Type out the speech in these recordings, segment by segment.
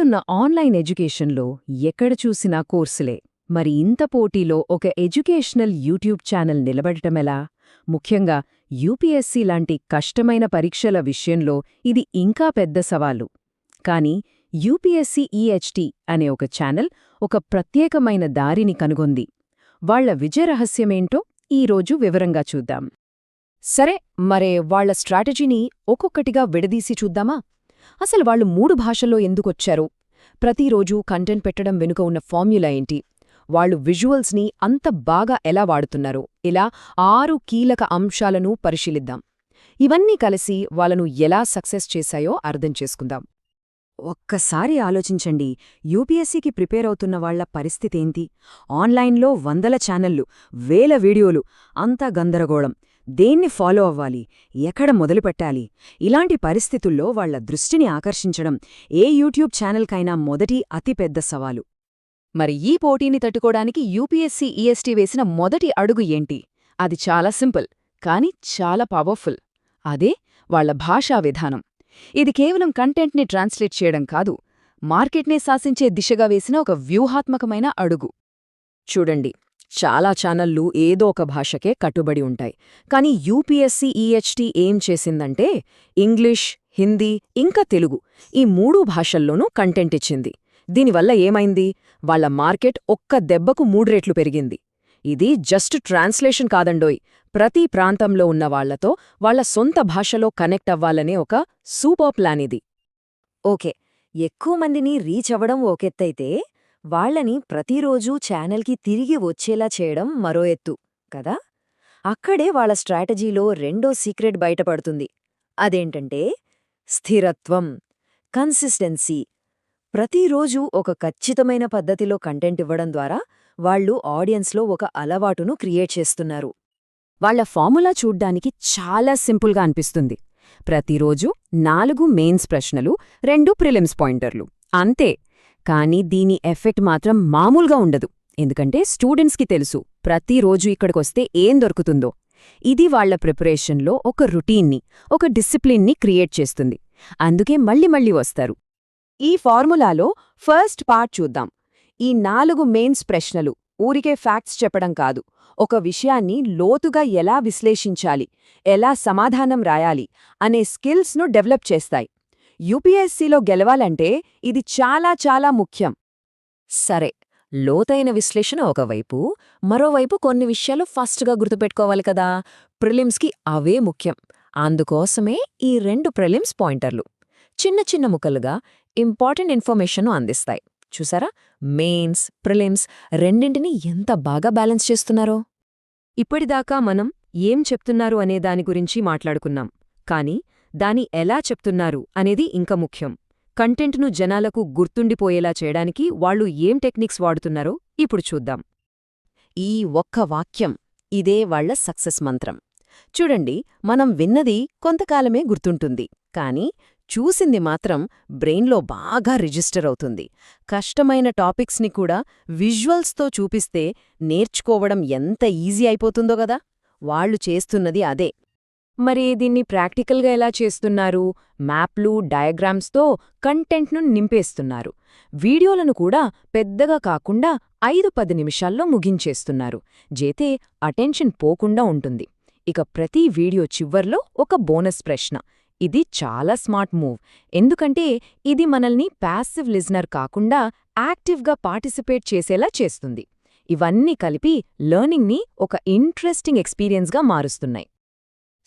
ఇప్పుడున్న ఆన్లైన్ ఎడ్యుకేషన్లో ఎక్కడ చూసినా కోర్సులే. మరి ఇంత పోటీలో ఒక ఎడ్యుకేషనల్ యూట్యూబ్ ఛానల్ నిలబడటమెలా ముఖ్యంగా యూపీఎస్సీ లాంటి కష్టమైన పరీక్షల విషయంలో ఇది ఇంకా పెద్ద సవాలు. కానీ యూపీఎస్సీ ఈహెచ్టి అనే ఒక ఛానల్ ఒక ప్రత్యేకమైన దారిని కనుగొంది. వాళ్ళ విజయరహస్యమేంటో ఈరోజు వివరంగా చూద్దాం. సరే మరే వాళ్ళ స్ట్రాటజీని ఒక్కొక్కటిగా విడదీసి చూద్దామా? అసలు వాళ్ళు మూడు భాషల్లో ఎందుకొచ్చారు? ప్రతిరోజూ కంటెంట్ పెట్టడం వెనుక ఉన్న ఫార్మ్యులా ఏంటి? వాళ్ళు విజువల్స్ని అంత బాగా ఎలా వాడుతున్నారు? ఇలా ఆరు కీలక అంశాలను పరిశీలిద్దాం. ఇవన్నీ కలిసి వాళ్ళను ఎలా సక్సెస్ చేశాయో అర్థం చేసుకుందాం. ఒక్కసారి ఆలోచించండి యూపీఎస్సీకి ప్రిపేర్ అవుతున్న వాళ్ళ పరిస్థితేంటి ఆన్లైన్లో వందల ఛానళ్ళు వేల వీడియోలు అంతా గందరగోళం. దేన్ని ఫాలో అవ్వాలి? ఎక్కడ మొదలుపెట్టాలి ఇలాంటి పరిస్థితుల్లో వాళ్ళ దృష్టిని ఆకర్షించడం ఏ యూట్యూబ్ ఛానల్కైనా మొదటి అతిపెద్ద సవాలు. మరి ఈ పోటీని తట్టుకోడానికి యూపీఎస్సీ ఈఎస్టీ వేసిన మొదటి అడుగు ఏంటి? అది చాలా సింపుల్ కాని చాలా పవర్ఫుల్. అదే వాళ్ళ భాషా విధానం. ఇది కేవలం కంటెంట్ని ట్రాన్స్లేట్ చేయడం కాదు మార్కెట్నే శాసించే దిశగా వేసిన ఒక వ్యూహాత్మకమైన అడుగు. చూడండి. చాలా ఛానళ్ళు ఏదో ఒక భాషకే కట్టుబడి ఉంటాయి. కానీ యూపీఎస్సీ ఈహెచ్టీ ఏం చేసిందంటే ఇంగ్లీష్ హిందీ ఇంకా తెలుగు ఈ మూడు భాషల్లోనూ కంటెంట్ ఇచ్చింది. దీనివల్ల ఏమైంది? వాళ్ళ మార్కెట్ ఒక్క దెబ్బకు మూడు రెట్లు పెరిగింది. ఇది జస్ట్ ట్రాన్స్లేషన్ కాదండోయ్. ప్రతి ప్రాంతంలో ఉన్న వాళ్ళతో వాళ్ళ సొంత భాషలో కనెక్ట్ అవ్వాలనే ఒక సూపర్ ప్లాన్ ఇది. ఓకే. ఎక్కువ మందిని రీచ్ అవ్వడం ఓకెత్తైతే వాళ్ళని ప్రతిరోజూ ఛానల్కి తిరిగి వచ్చేలా చేయడం మరో ఎత్తు కదా? అక్కడే వాళ్ళ స్ట్రాటజీలో రెండో సీక్రెట్ బయటపడుతుంది. అదేంటంటే స్థిరత్వం కన్సిస్టెన్సీ. ప్రతిరోజూ ఒక ఖచ్చితమైన పద్ధతిలో కంటెంట్ ఇవ్వడం ద్వారా వాళ్ళు ఆడియన్స్లో ఒక అలవాటును క్రియేట్ చేస్తున్నారు. వాళ్ళ ఫార్ములా చూడ్డానికి చాలా సింపుల్గా అనిపిస్తుంది. ప్రతిరోజు నాలుగు మెయిన్స్ ప్రశ్నలు రెండు ప్రిలిమ్స్ పాయింటర్లు. అంతే. కానీ దీని ఎఫెక్ట్ మాత్రం మామూలుగా ఉండదు. ఎందుకంటే స్టూడెంట్స్కి తెలుసు ప్రతిరోజు ఇక్కడికొస్తే ఏం దొరుకుతుందో. ఇది వాళ్ళ ప్రిపరేషన్లో ఒక రుటీన్ని ఒక డిసిప్లిన్ని క్రియేట్ చేస్తుంది. అందుకే మళ్ళీ మళ్ళీ వస్తారు. ఈ ఫార్ములాలో ఫస్ట్ పార్ట్ చూద్దాం. ఈ నాలుగు మెయిన్స్ ప్రశ్నలు ఊరికే ఫ్యాక్ట్స్ చెప్పడం కాదు. ఒక విషయాన్ని లోతుగా ఎలా విశ్లేషించాలి ఎలా సమాధానం రాయాలి అనే స్కిల్స్ను డెవలప్ చేస్తాయి. యూపీఎస్సీలో గెలవాలంటే ఇది చాలా చాలా ముఖ్యం. సరే లోతైన విశ్లేషణ ఒకవైపు మరోవైపు కొన్ని విషయాలు ఫస్ట్గా గుర్తుపెట్టుకోవాలి కదా. ప్రిలిమ్స్కి అవే ముఖ్యం. అందుకోసమే ఈ రెండు ప్రిలిమ్స్ పాయింటర్లు. చిన్న చిన్న ముక్కలుగా ఇంపార్టెంట్ ఇన్ఫర్మేషన్ను అందిస్తాయి. చూసారా? మెయిన్స్ ప్రిలిమ్స్ రెండింటినీ ఎంత బాగా బ్యాలెన్స్ చేస్తున్నారో. ఇప్పటిదాకా మనం ఏం చెప్తున్నారు అనే దాని గురించి మాట్లాడుకున్నాం. కానీ దాని ఎలా చెప్తున్నారు అనేది ఇంక ముఖ్యం. కంటెంట్ను జనాలకు గుర్తుండిపోయేలా చేయడానికి వాళ్ళు ఏం టెక్నిక్స్ వాడుతున్నారో ఇప్పుడు చూద్దాం. ఈ ఒక్క వాక్యం ఇదే వాళ్ళ సక్సెస్ మంత్రం. చూడండి మనం విన్నది కొంతకాలమే గుర్తుంటుంది కానీ చూసింది మాత్రం బ్రెయిన్లో బాగా రిజిస్టర్ అవుతుంది. కష్టమైన టాపిక్స్ని కూడా విజువల్స్తో చూపిస్తే నేర్చుకోవడం ఎంత ఈజీ అయిపోతుందో గదా వాళ్ళు చేస్తున్నది అదే. మరి దీన్ని ప్రాక్టికల్గా ఎలా చేస్తున్నారు? మ్యాప్లు డయాగ్రామ్స్తో కంటెంట్ను నింపేస్తున్నారు. వీడియోలను కూడా పెద్దగా కాకుండా ఐదు పది నిమిషాల్లో ముగించేస్తున్నారు. జేతే అటెన్షన్ పోకుండా ఉంటుంది. ఇక ప్రతి వీడియో చివర్లో ఒక బోనస్ ప్రశ్న. ఇది చాలా స్మార్ట్ మూవ్. ఎందుకంటే ఇది మనల్ని ప్యాసివ్ లిజనర్ కాకుండా యాక్టివ్గా పార్టిసిపేట్ చేసేలా చేస్తుంది. ఇవన్నీ కలిపి లెర్నింగ్ని ఒక ఇంట్రెస్టింగ్ ఎక్స్పీరియన్స్గా మారుస్తున్నాయి.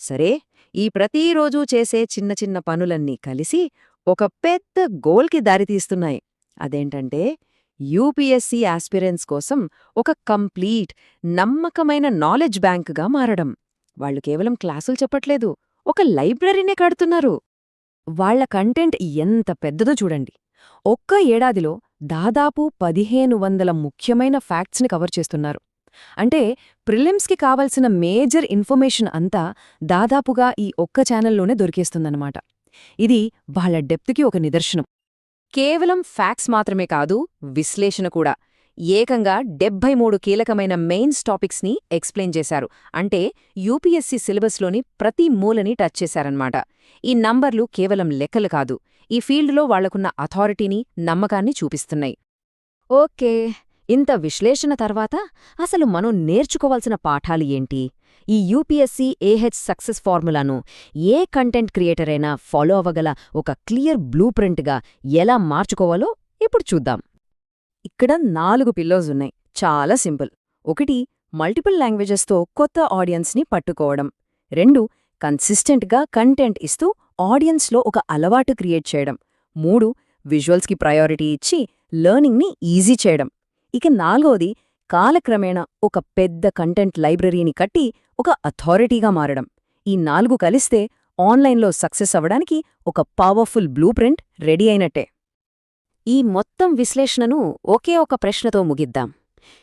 సరే ఈ ప్రతిరోజూ చేసే చిన్న చిన్న పనులన్నీ కలిసి ఒక పెద్ద గోల్కి దారితీస్తున్నాయి అదేంటంటే యూపీఎస్సీ ఆస్పిరెన్స్ కోసం ఒక కంప్లీట్ నమ్మకమైన నాలెడ్జ్ బ్యాంకుగా మారడం. వాళ్ళు కేవలం క్లాసులు చెప్పట్లేదు ఒక లైబ్రరీనే కడుతున్నారు. వాళ్ళ కంటెంట్ ఎంత పెద్దదో చూడండి. ఒక్క ఏడాదిలో దాదాపు పదిహేను వందల ముఖ్యమైన ఫ్యాక్ట్స్ని కవర్ చేస్తున్నారు. అంటే ప్రిలిమ్స్కి కావలసిన మేజర్ ఇన్ఫర్మేషన్ అంతా దాదాపుగా ఈ ఒక్క ఛానల్లోనే దొరికేస్తుందన్నమాట. ఇది వాళ్ళ డెప్త్కి ఒక నిదర్శనం. కేవలం ఫ్యాక్స్ మాత్రమే కాదు విశ్లేషణ కూడా. ఏకంగా డెబ్బై మూడు కీలకమైన మెయిన్స్ టాపిక్స్ని ఎక్స్ప్లెయిన్ చేశారు. అంటే యూపీఎస్సీ సిలబస్లోని ప్రతి మూలని టచ్ చేశారన్నమాట. ఈ నంబర్లు కేవలం లెక్కలు కాదు ఈ ఫీల్డ్లో వాళ్ళకున్న అథారిటీని నమ్మకాన్ని చూపిస్తున్నాయి. ఓకే. ఇంత విశ్లేషణ తర్వాత అసలు మనం నేర్చుకోవాల్సిన పాఠాలు ఏంటి? ఈ యూపీఎస్సీ ఏహెచ్ సక్సెస్ ఫార్ములాను ఏ కంటెంట్ క్రియేటర్ అయినా ఫాలో అవ్వగల ఒక క్లియర్ బ్లూ ప్రింట్గా ఎలా మార్చుకోవాలో ఇప్పుడు చూద్దాం. ఇక్కడ నాలుగు పిల్లోస్ ఉన్నాయి. చాలా సింపుల్. ఒకటి మల్టిపుల్ లాంగ్వేజెస్తో కొత్త ఆడియన్స్ని పట్టుకోవడం. రెండు కన్సిస్టెంట్గా కంటెంట్ ఇస్తూ ఆడియన్స్లో ఒక అలవాటు క్రియేట్ చేయడం. మూడు విజువల్స్కి ప్రయారిటీ ఇచ్చి లెర్నింగ్ని ఈజీ చేయడం. ఇక నాలుగోది కాలక్రమేణా ఒక పెద్ద కంటెంట్ లైబ్రరీని కట్టి ఒక అథారిటీగా మారడం. ఈ నాలుగు కలిస్తే ఆన్లైన్లో సక్సెస్ అవ్వడానికి ఒక పవర్ఫుల్ బ్లూ ప్రింట్ రెడీ అయినట్టే. ఈ మొత్తం విశ్లేషణను ఒకే ఒక ప్రశ్నతో ముగిద్దాం.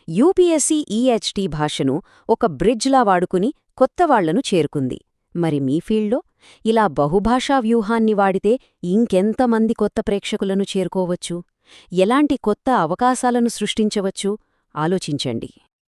యూపీఎస్సీ ఈహెచ్టీ భాషను ఒక బ్రిడ్జ్లా వాడుకుని కొత్తవాళ్ళను చేరుకుంది. మరి మీ ఫీల్డ్లో? ఇలా బహుభాషా వ్యూహాన్ని వాడితే ఇంకెంతమంది కొత్త ప్రేక్షకులను చేరుకోవచ్చు? ఎలాంటి కొత్త అవకాశాలను సృష్టించవచ్చు? ఆలోచించండి.